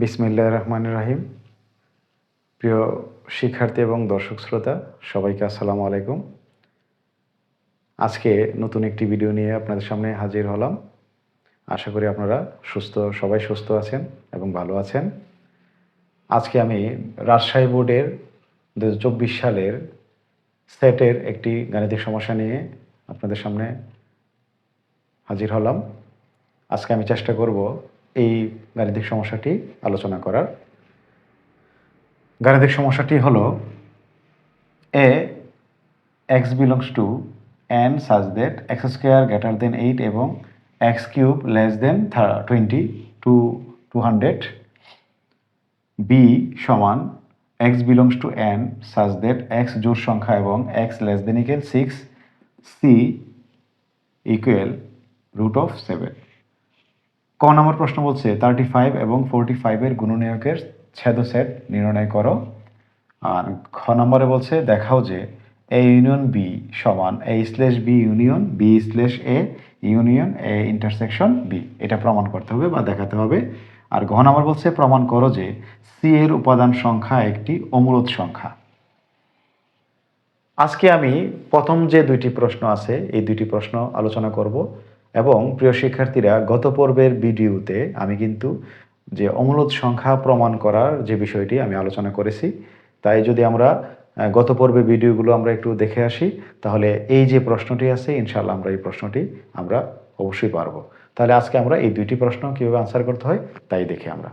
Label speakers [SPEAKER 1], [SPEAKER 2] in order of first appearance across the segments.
[SPEAKER 1] বিসমিল্লাহ রহমান রাহিম। প্রিয় শিক্ষার্থী এবং দর্শক শ্রোতা, সবাইকে আসসালামু আলাইকুম। আজকে নতুন একটি ভিডিও নিয়ে আপনাদের সামনে হাজির হলাম। আশা করি আপনারা সুস্থ, সবাই সুস্থ আছেন এবং ভালো আছেন। আজকে আমি রাজশাহী বোর্ডের দু সালের সেটের একটি গাণিতিক সমস্যা নিয়ে আপনাদের সামনে হাজির হলাম। আজকে আমি চেষ্টা করব এই গাণিতিক সমস্যাটি আলোচনা করার। গাণিতিক সমস্যাটি হল A x belongs to N such that x square greater than eight এবং x cube less than twenty two two hundred. B সমান x belongs to N such that x জোর সংখ্যা এবং x less than equal six C equal root of seven. ক নম্বর প্রশ্ন বলছে thirty five এবং ফোরটি ফাইভের গুণনীয়কের ছেদ সেট নির্ণয় করো। আর খ নম্বরে বলছে, দেখাও যে এ ইউনিয়ন বি সমান A slash B union B slash A union A intersection B এটা প্রমাণ করতে হবে বা দেখাতে হবে। আর ঘ নম্বর বলছে, প্রমাণ করো যে সি এর উপাদান সংখ্যা একটি অমূলত সংখ্যা। আজকে আমি প্রথম যে দুইটি প্রশ্ন আছে, এই দুইটি প্রশ্ন আলোচনা করব। এবং প্রিয় শিক্ষার্থীরা, গত পর্বের ভিডিওতে আমি কিন্তু যে অমূলত সংখ্যা প্রমাণ করার যে বিষয়টি আমি আলোচনা করেছি, তাই যদি আমরা গত পর্বে ভিডিওগুলো আমরা একটু দেখে আসি, তাহলে এই যে প্রশ্নটি আছে ইনশাল্লাহ আমরা এই প্রশ্নটি আমরা অবশ্যই পারব। তাহলে আজকে আমরা এই দুইটি প্রশ্ন কীভাবে আনসার করতে হয়, তাই দেখি আমরা।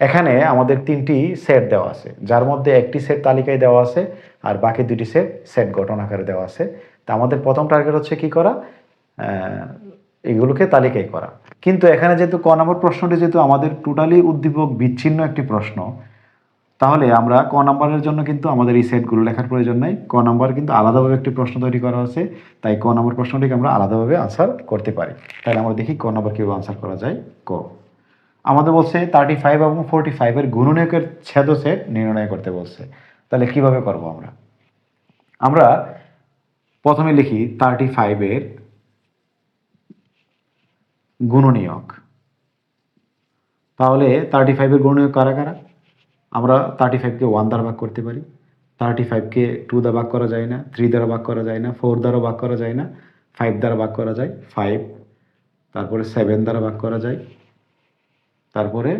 [SPEAKER 1] এখানে আমাদের তিনটি সেট দেওয়া আছে, যার মধ্যে একটি সেট তালিকায় দেওয়া আছে, আর বাকি দুটি সেট সেট গঠন আকারে দেওয়া আছে। তা আমাদের প্রথম টার্গেট হচ্ছে কি করা? এগুলোকে তালিকায় করা। কিন্তু এখানে যেহেতু ক নম্বর প্রশ্নটি যেহেতু আমাদের টোটালি উদ্দীপক বিচ্ছিন্ন একটি প্রশ্ন, তাহলে আমরা ক নম্বরের জন্য কিন্তু আমাদের এই সেটগুলো লেখার প্রয়োজন নাই। ক নম্বর কিন্তু আলাদাভাবে একটি প্রশ্ন তৈরি করা হয়েছে, তাই ক নম্বর প্রশ্নটিকে আমরা আলাদাভাবে আনসার করতে পারি। তাহলে আমরা দেখি ক নম্বর কীভাবে আনসার করা যায়। ক। আমাদের বলছে থার্টি ফাইভ এবং ফোরটি ফাইভের গুণনীয়কের ছেদ সেট নির্ণয় করতে বলছে। তাহলে কীভাবে করব আমরা? আমরা প্রথমে লিখি থার্টি ফাইভের গুণনীয়ক। তাহলে থার্টি ফাইভের গুণনীয়ক কারা কারা? আমরা থার্টি ফাইভকে ওয়ান দ্বারা ভাগ করতে পারি। থার্টি ফাইভকে টু দ্বারা ভাগ করা যায় না থ্রি দ্বারা ভাগ করা যায় না ফোর দ্বারা ভাগ করা যায় না ফাইভ দ্বারা ভাগ করা যায় ফাইভ তারপরে সেভেন দ্বারা ভাগ করা যায়, তারপরে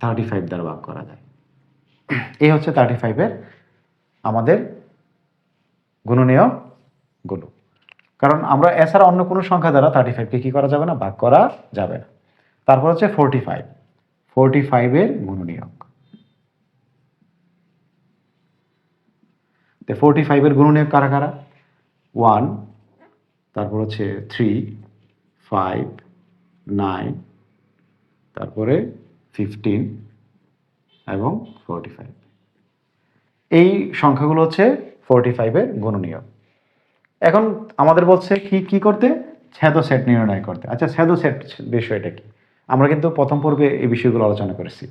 [SPEAKER 1] থার্টি ফাইভ দ্বারা ভাগ করা যায়। এই হচ্ছে থার্টি ফাইভের আমাদের গুণনীয়গুলো। কারণ আমরা এছাড়া অন্য কোনো সংখ্যা দ্বারা থার্টি ফাইভকে কী করা যাবে না? ভাগ করা যাবে না। তারপর হচ্ছে ফোরটি ফাইভ ফোরটি ফাইভের গুণনীয়ক ফোরটি ফাইভের গুণনীয়ক কারা কারা? ওয়ান তারপর হচ্ছে থ্রি ফাইভ নাইন তারপরে ফিফটিন এবং ফোরটি ফাইভ এই সংখ্যাগুলো হচ্ছে ফোরটি ফাইভের গুণনীয় এখন আমাদের বলছে কি কি করতে? ছেদ সেট নির্ণয় করতে। আচ্ছা ছেদ সেট বিষয়টা কি? আমরা কিন্তু প্রথম পর্বে এই বিষয়গুলো আলোচনা করেছি।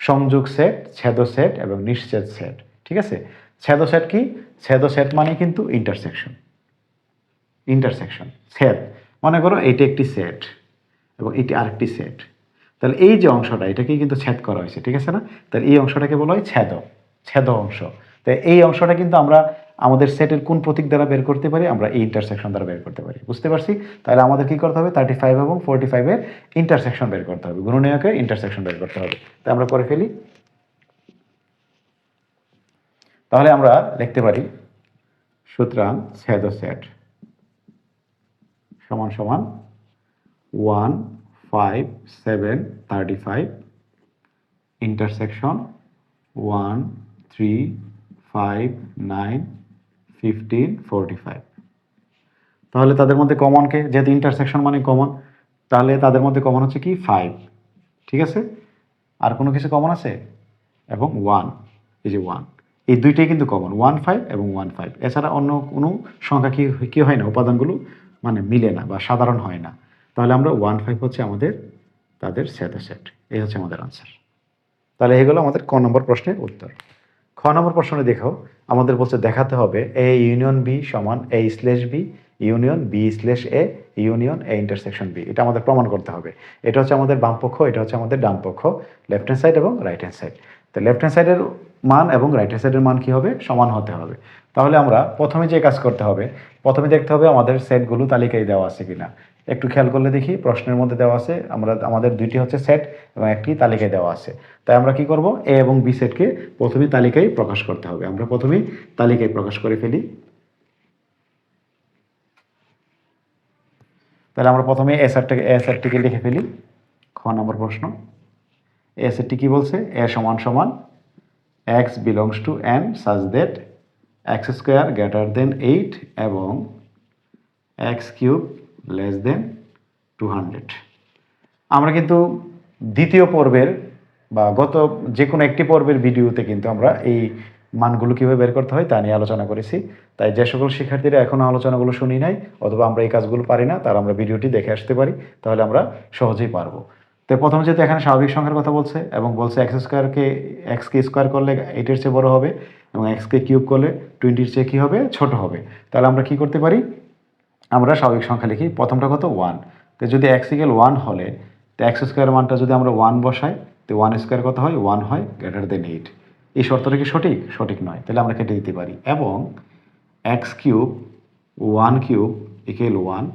[SPEAKER 1] সংযোগ সেট ছেদ সেট এবং নিশ্চেদ সেট, ঠিক আছে? ছেদ সেট কি? ছেদ সেট মানে কিন্তু ইন্টারসেকশন ইন্টারসেকশন সেট মনে করো এটি একটি সেট এবং এটি আরেকটি সেট। তাহলে এই যে অংশটা, এটাকেই কিন্তু ছেদ করা হয়েছে, ঠিক আছে না? তাহলে এই অংশটাকে বলা হয় ছেদ ছেদ অংশ। তাই এই অংশটা কিন্তু আমরা আমাদের সেটের কোন প্রতীক দ্বারা বের করতে পারি, আমরা এই ইন্টারসেকশন দ্বারা বের করতে পারি। বুঝতে পারছি? তাহলে আমাদের কি করতে হবে? থার্টি ফাইভ এবং ফোরটি ফাইভের ইন্টারসেকশন বের করতে হবে। গুণনীয়কের ইন্টারসেকশন বের করতে হবে। তাই আমরা করে ফেলি। তাহলে আমরা লিখতে পারি, সুতরাং ছেদ সেট সমান সমান one five seven thirty five intersection one three five nine fifteen forty five তাহলে তাদের মধ্যে কমনকে যেহেতু ইন্টারসেকশন মানে কমন তাহলে তাদের মধ্যে কমন হচ্ছে কি? ফাইভ ঠিক আছে? আর কোনো কিছু কমন আছে? এবং ওয়ান এই যে ওয়ান এই দুইটাই কিন্তু কমন ওয়ান ফাইভ এবং ওয়ান ফাইভ এছাড়া অন্য কোনো সংখ্যা কি কি হয় না? উপাদানগুলো মানে মিলে না বা সাধারণ হয় না। তাহলে আমরা ওয়ান ফাইভ হচ্ছে আমাদের তাদের সেট সেট এই হচ্ছে আমাদের আনসার তাহলে এগুলো আমাদের ক নম্বর প্রশ্নের উত্তর। খ নম্বর প্রশ্নে দেখো। আমাদের বলছে দেখাতে হবে এ ইউনিয়ন বি সমান A slash B union B slash A union A intersection B এটা আমাদের প্রমাণ করতে হবে। এটা হচ্ছে আমাদের বাম পক্ষ, এটা হচ্ছে আমাদের ডান পক্ষ লেফট হ্যান্ড সাইড এবং রাইট হ্যান্ড সাইড তো লেফট হ্যান্ড সাইডের মান এবং রাইট হ্যান্ড সাইডের মান কী হবে? সমান হতে হবে। তাহলে আমরা প্রথমে যে কাজ করতে হবে, প্রথমে দেখতে হবে আমাদের সেটগুলো তালিকায় দেওয়া আছে কিনা। একটু খেয়াল করলে দেখি প্রশ্নের মধ্যে দেওয়া আছে, আমরা, আমাদের দুইটি হচ্ছে সেট এবং একটি তালিকায় দেওয়া আছে। তাই আমরা কি করব? এ এবং বি সেটকে প্রথমে তালিকায় প্রকাশ করতে হবে। আমরা প্রথমে তালিকায় প্রকাশ করে ফেলি। তাহলে আমরা প্রথমে এ সেটটাকে এ সেটটিকে লিখে ফেলি। খ নম্বর প্রশ্ন। এ সেটটি কি বলছে? এ সমান সমান x belongs to N such that x square greater than eight এবং x cube less than two hundred আমরা কিন্তু দ্বিতীয় পর্বের বা গত যে কোনো একটি পর্বের ভিডিওতে কিন্তু আমরা এই মানগুলো কীভাবে বের করতে হয় তা নিয়ে আলোচনা করেছি। তাই যে সকল শিক্ষার্থীরা এখনও আলোচনাগুলো শুনি নাই অথবা আমরা এই কাজগুলো পারি না তারা আমরা ভিডিওটি দেখে আসতে পারি, তাহলে আমরা সহজেই পারব। তো প্রথমে যেহেতু এখানে স্বাভাবিক সংখ্যার কথা বলছে এবং বলছে এক্স স্কোয়ারকে এক্সকে স্কোয়ার করলে এইটের চেয়ে বড় হবে এবং এক্সকে কিউব করলে টোয়েন্টির চেয়ে কী হবে? ছোট হবে। তাহলে আমরা কি করতে পারি? আমরা স্বাভাবিক সংখ্যা লিখি, প্রথমটা কত? ওয়ান তো যদি এক্স ইকেল ওয়ান হলে, তো এক্স স্কোয়ার মানটা যদি আমরা ওয়ান বসাই, তো ওয়ান স্কোয়ার কত হয়? ওয়ান হয় গ্রেটার দেন এইট এই শর্তটা কি সঠিক? সঠিক নয়। তাহলে আমরা কেটে দিতে পারি। এবং x cube one cube equal one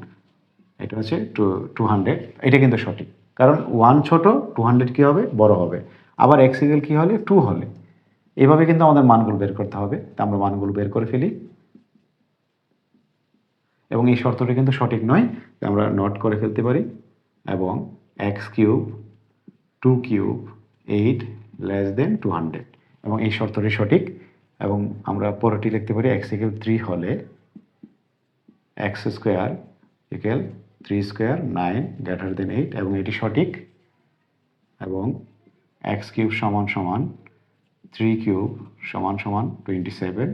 [SPEAKER 1] এটা হচ্ছে টু টু হান্ড্রেড এটা কিন্তু সঠিক। কারণ ওয়ান ছোট টু হান্ড্রেড কী হবে? বড় হবে। আবার এক্স ইকেল কী হলে? টু হলে। এভাবে কিন্তু আমাদের মানগুলো বের করতে হবে। তা আমরা মানগুলো বের করে ফেলি। এবং এই শর্তটা কিন্তু সঠিক নয় আমরা নট করে ফেলতে পারি এবং x cube two cube eight less than two hundred এবং এই শর্তটি সঠিক এবং আমরা পরেরটি লিখতে পারি এক্স ইকেল থ্রি হলে x square equal three square nine greater than eight এবং এটি সঠিক এবং এক্স কিউব সমান সমান থ্রি কিউব সমান সমান twenty seven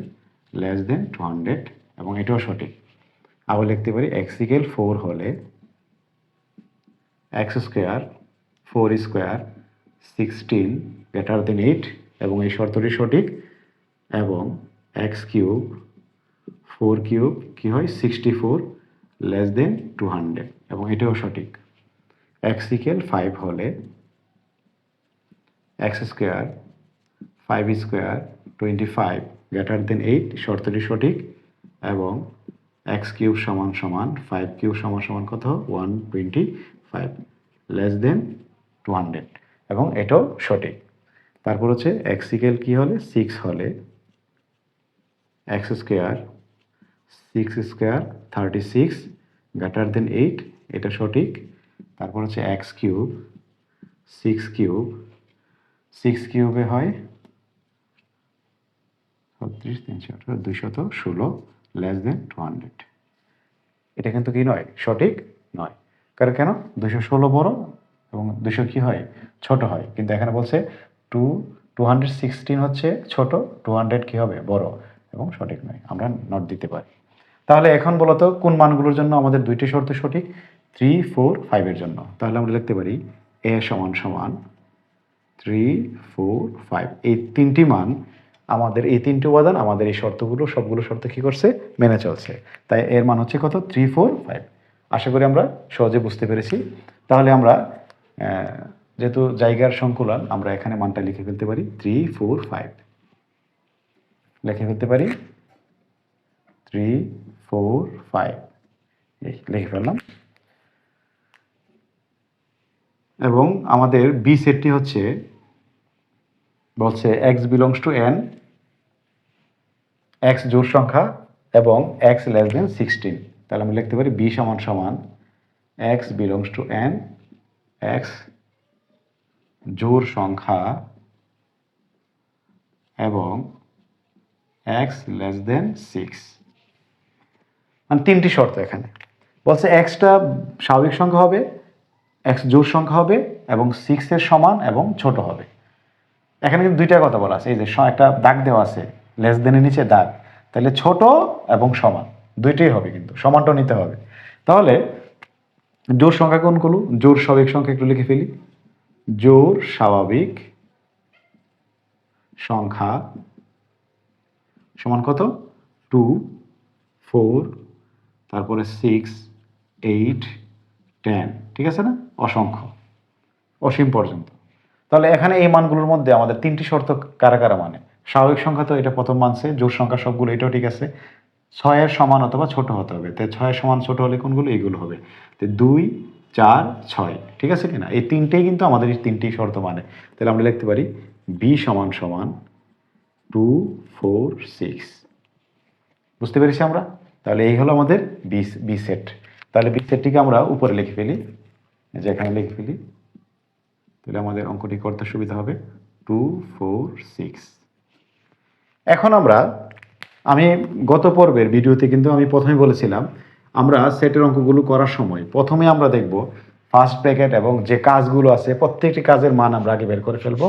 [SPEAKER 1] less than two hundred এবং এটাও সঠিক। আবার লিখতে পারি এক্স ইকেল ফোর হলে x square four square sixteen greater than eight এবং এই শর্তটি সঠিক এবং এক্স কিউব ফোর কিউব কী হয়? Sixty four less than two hundred এবং এটাও সঠিক। এক্স ইকেল ফাইভ হলে x square five square twenty five greater than eight শর্তটি সঠিক এবং এক্স কিউব সমান সমান ফাইভ কিউব সমান সমান কত? One twenty five less than two hundred এবং এটাও সঠিক। তারপর হচ্ছে এক্সিকেল কী হলে? সিক্স হলে x square six square thirty six greater than eight এটা সঠিক। তারপর হচ্ছে x cube six cube six কিউবে হয় ছত্রিশ, তিনশো আঠারো, দুইশত ষোলো লেস দেন টু হান্ড্রেড এটা কিন্তু কি নয়? সঠিক নয়। কারণ কেন? দুশো ষোলো বড় এবং দুশো কি হয়? ছোট হয়। কিন্তু এখানে বলছে টু টু হান্ড্রেড সিক্সটিন হচ্ছে ছোট টু হান্ড্রেড কী হবে? বড় এবং সঠিক নয়। আমরা নট দিতে পারি। তাহলে এখন বলতো কোন মানগুলোর জন্য আমাদের দুইটি শর্ত সঠিক? থ্রি ফোর ফাইভের জন্য। তাহলে আমরা লিখতে পারি এ সমান সমান থ্রি ফোর ফাইভ এই তিনটি মান আমাদের এই তিনটি উপাদান, আমাদের এই শর্তগুলো, সবগুলো শর্ত কী করছে? মেনে চলছে। তাই এর মান হচ্ছে কত? থ্রি ফোর ফাইভ আশা করি আমরা সহজে বুঝতে পেরেছি। তাহলে আমরা যেহেতু জায়গার সংকুলন, আমরা এখানে মানটা লিখে ফেলতে পারি। থ্রি ফোর ফাইভ লিখে ফেলতে পারি। থ্রি ফোর ফাইভ লিখে ফেললাম। এবং আমাদের বি সেটটি হচ্ছে, বলছে x belongs to N x জোর সংখ্যা এবং এক্স লেস দেন সিক্সটিন তাহলে আমি লিখতে পারি বি সমান সমান x belongs to N x জোর সংখ্যা এবং এক্স লেস দেন সিক্স মানে তিনটি শর্ত এখানে। বলছে এক্সটা স্বাভাবিক সংখ্যা হবে এক্স জোর সংখ্যা হবে এবং সিক্সের সমান এবং ছোট হবে। এখানে কিন্তু দুইটা কথা বলা আছে। এই যে একটা দাগ দেওয়া আছে। লেস দেনের নিচে দাগ, তাহলে ছোট এবং সমান, দুইটাই হবে কিন্তু সমানটা নিতে হবে। তাহলে জোর সংখ্যা কোন কোনগুলো? জোর স্বাভাবিক সংখ্যা একটু লিখে ফেলি। জোর স্বাভাবিক সংখ্যা সমান কত? টু, ফোর, তারপরে সিক্স, এইট, টেন, ঠিক আছে না? অসংখ্য, অসীম পর্যন্ত। তাহলে এখানে এই মানগুলোর মধ্যে আমাদের তিনটি শর্ত কারা কারা মানে? স্বাভাবিক সংখ্যা তো এটা প্রথম মানছে জোর সংখ্যা সবগুলো, এটাও ঠিক আছে। ছয়ের সমান অথবা ছোট হতে হবে। তাই ছয়ের সমান ছোট হলে কোনগুলো? এইগুলো হবে। তো দুই, চার, ছয়, ঠিক আছে কিনা? এই তিনটেই কিন্তু আমাদের এই তিনটেই শর্ত মানে। তাহলে আমরা লিখতে পারি বি সমান সমান টু, ফোর, সিক্স। বুঝতে পেরেছি আমরা? তাহলে এই হলো আমাদের বি বি সেট। তাহলে বি সেটটিকে আমরা উপরে লিখে ফেলি। এই যে এখানে লিখে ফেলি। তাহলে আমাদের অঙ্কটি করতে সুবিধা হবে। Two, four, six. এখন আমরা, আমি গত পর্বের ভিডিওতে কিন্তু আমি প্রথমে বলেছিলাম, আমরা সেটের অঙ্কগুলো করার সময় প্রথমে আমরা দেখব ফার্স্ট প্যাকেট এবং যে কাজগুলো আছে, প্রত্যেকটি কাজের মান আমরা আগে বের করে ফেলব,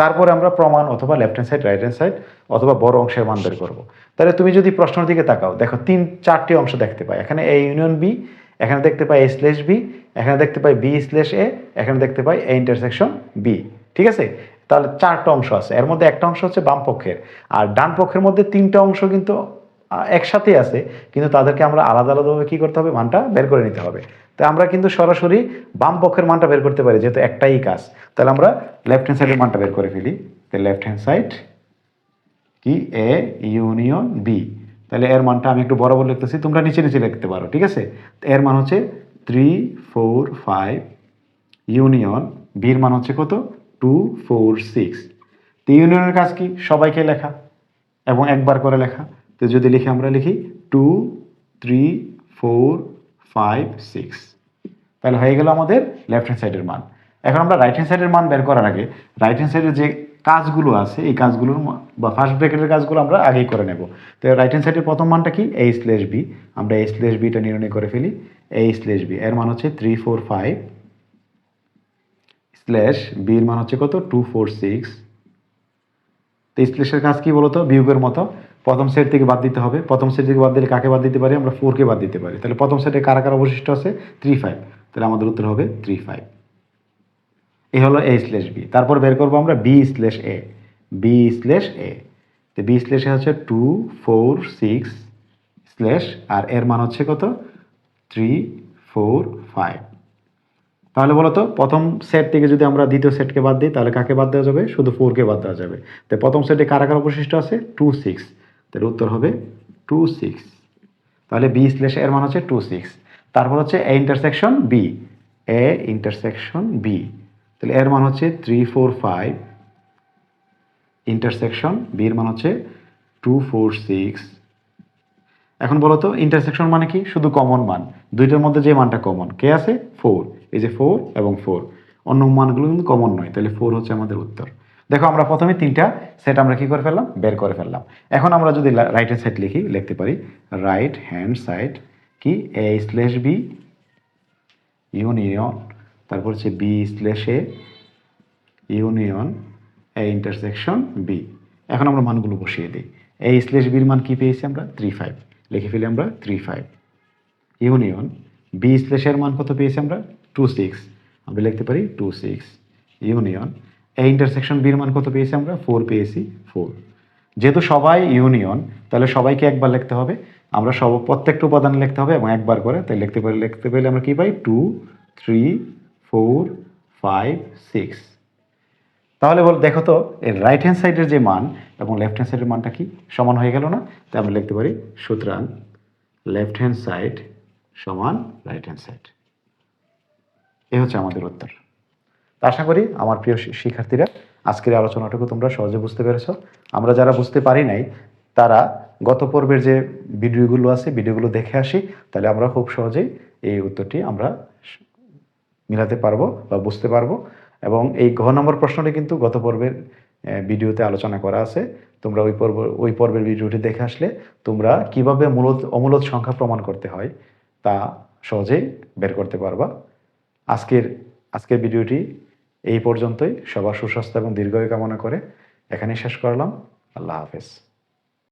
[SPEAKER 1] তারপরে আমরা প্রমাণ অথবা left hand side right hand side অথবা বড় অংশের মান বের করব। তাহলে তুমি যদি প্রশ্নের দিকে তাকাও, দেখো তিন, চারটি অংশ দেখতে পাই। এখানে এ ইউনিয়ন বি এখানে দেখতে পাই এ স্লেশ বি এখানে দেখতে পাই বি স্লেশ এ এখানে দেখতে পাই এ ইন্টারসেকশন বি ঠিক আছে? তাহলে চারটা অংশ আছে। এর মধ্যে একটা অংশ হচ্ছে বাম পক্ষের। আর ডান পক্ষের মধ্যে তিনটা অংশ কিন্তু একসাথেই আছে। কিন্তু তাদেরকে আমরা আলাদা আলাদাভাবে কী করতে হবে? মানটা বের করে নিতে হবে। তাই আমরা কিন্তু সরাসরি বাম পক্ষের মানটা বের করতে পারি, যেহেতু একটাই কাজ। তাহলে আমরা লেফট হ্যান্ড সাইডের মানটা বের করে ফেলি। তাহলে লেফট হ্যান্ড সাইড কি? এ ইউনিয়ন বি তাহলে এর মানটা আমি একটু বরাবর লিখতেছি। তোমরা নিচে নিচে লিখতে পারো, ঠিক আছে? এর মান হচ্ছে থ্রি ফোর ফাইভ ইউনিয়ন বির মান হচ্ছে কত? টু ফোর সিক্স তো ইউনিয়নের কাজ কি? সবাইকে লেখা এবং একবার করে লেখা। তো যদি লিখি, আমরা লিখি two three four five six তাহলে হয়ে গেল আমাদের লেফট হ্যান্ড সাইডের মান। এখন আমরা রাইট হ্যান্ড সাইডের মান বের করার আগে রাইট হ্যান্ড সাইডের যে কাজগুলো আছে, এই কাজগুলোর বা ফার্স্ট ব্র্যাকেটের কাজগুলো আমরা আগেই করে নেব। তো রাইট হ্যান্ড সাইডের প্রথম মানটা কি? এই স্লেশ বি আমরা এই স্লেশ বিটা নির্ণয় করে ফেলি। এই স্লেশ বি এর মান হচ্ছে থ্রি ফোর ফাইভ স্ল্যাশ বির মান হচ্ছে কত? টু ফোর সিক্স তো স্ল্যাশের কাজ কি বলতো? বিয়োগের মতো। প্রথম সেট থেকে বাদ দিতে হবে। প্রথম সেট থেকে বাদ দিলে কাকে বাদ দিতে পারি? আমরা ফোরকে বাদ দিতে পারি। তাহলে প্রথম সেটে কারা কারা অবশিষ্ট আছে? থ্রি ফাইভ তাহলে আমাদের উত্তর হবে থ্রি ফাইভ এই হলো এ স্ল্যাশ বি তারপর বের করব আমরা B slash A B slash A তো বি স্ল্যাশ এ হচ্ছে টু ফোর সিক্স স্ল্যাশ আর এর মান হচ্ছে কত? থ্রি ফোর ফাইভ তাহলে বলো তো, প্রথম সেট থেকে যদি আমরা দ্বিতীয় সেটকে বাদ দিই, তাহলে কাকে বাদ দেওয়া যাবে? শুধু ফোরকে বাদ দেওয়া যাবে। তো প্রথম সেটে কারা কারা অবশিষ্ট আছে? টু সিক্স তাহলে উত্তর হবে টু সিক্স তাহলে বি স্ল্যাশ এর মান হচ্ছে টু সিক্স তারপর হচ্ছে A intersection B A intersection B তাহলে এর মান হচ্ছে থ্রি ফোর ফাইভ ইন্টারসেকশন বির মান হচ্ছে টু ফোর সিক্স এখন বলো তো ইন্টারসেকশন মানে কি? শুধু কমন মান। দুইটার মধ্যে যে মানটা কমন কে আছে? ফোর এই যে ফোর এবং ফোর অন্য মানগুলো কিন্তু কমন নয়, তাহলে ফোর হচ্ছে আমাদের উত্তর। দেখো আমরা প্রথমে তিনটা সেট আমরা কি করে ফেললাম? বের করে ফেললাম। এখন আমরা যদি রাইট হ্যান্ড সাইড লিখি, লিখতে পারি রাইট হ্যান্ড সাইড কি? এ স্ল্যাশ বি ইউনিয়ন তারপর হচ্ছে B slash A union A intersection B এখন আমরা মানগুলো বসিয়ে দিই। এ স্ল্যাশ বির মান কি পেয়েছি আমরা? থ্রি ফাইভ লিখে ফেলি আমরা থ্রি ফাইভ ইউনিয়ন বি স্ল্যাশের মান কত পেয়েছি আমরা? টু সিক্স আমরা লিখতে পারি টু সিক্স ইউনিয়ন এই ইন্টারসেকশন বির মান কত পেয়েছি আমরা? ফোর পেয়েছি ফোর যেহেতু সবাই ইউনিয়ন তাহলে সবাইকে একবার লিখতে হবে। আমরা সব প্রত্যেকটা উপাদান লিখতে হবে এবং একবার করে, তাই লিখতে পারি, লিখতে পারলে আমরা কি পাই? Two three four five six তাহলে বল, দেখো তো, এর রাইট হ্যান্ড সাইডের যে মান এবং লেফট হ্যান্ড সাইডের মানটা কি? সমান হয়ে গেল না? তাই আমরা লিখতে পারি, সুতরাং লেফট হ্যান্ড সাইড সমান রাইট হ্যান্ড সাইড এ হচ্ছে আমাদের উত্তর। আশা করি আমার প্রিয় শিক্ষার্থীরা, আজকের আলোচনাটুকু তোমরা সহজে বুঝতে পেরেছ। আমরা যারা বুঝতে পারি নাই, তারা গত পর্বের যে ভিডিওগুলো আছে, ভিডিওগুলো দেখে আসি, তাহলে আমরা খুব সহজেই এই উত্তরটি আমরা মিলাতে পারব বা বুঝতে পারব। এবং এই ঘ নম্বর প্রশ্নটি কিন্তু গত পর্বের ভিডিওতে আলোচনা করা আছে। তোমরা ওই পর্ব, ওই পর্বের ভিডিওটি দেখে আসলে তোমরা কীভাবে মূলত, অমূলত সংখ্যা প্রমাণ করতে হয়, তা সহজেই বের করতে পারবা। আজকের আজকের ভিডিওটি এই পর্যন্তই। সবার সুস্বাস্থ্য এবং দীর্ঘায়ু কামনা করে এখানেই শেষ করলাম। আল্লাহ হাফেজ।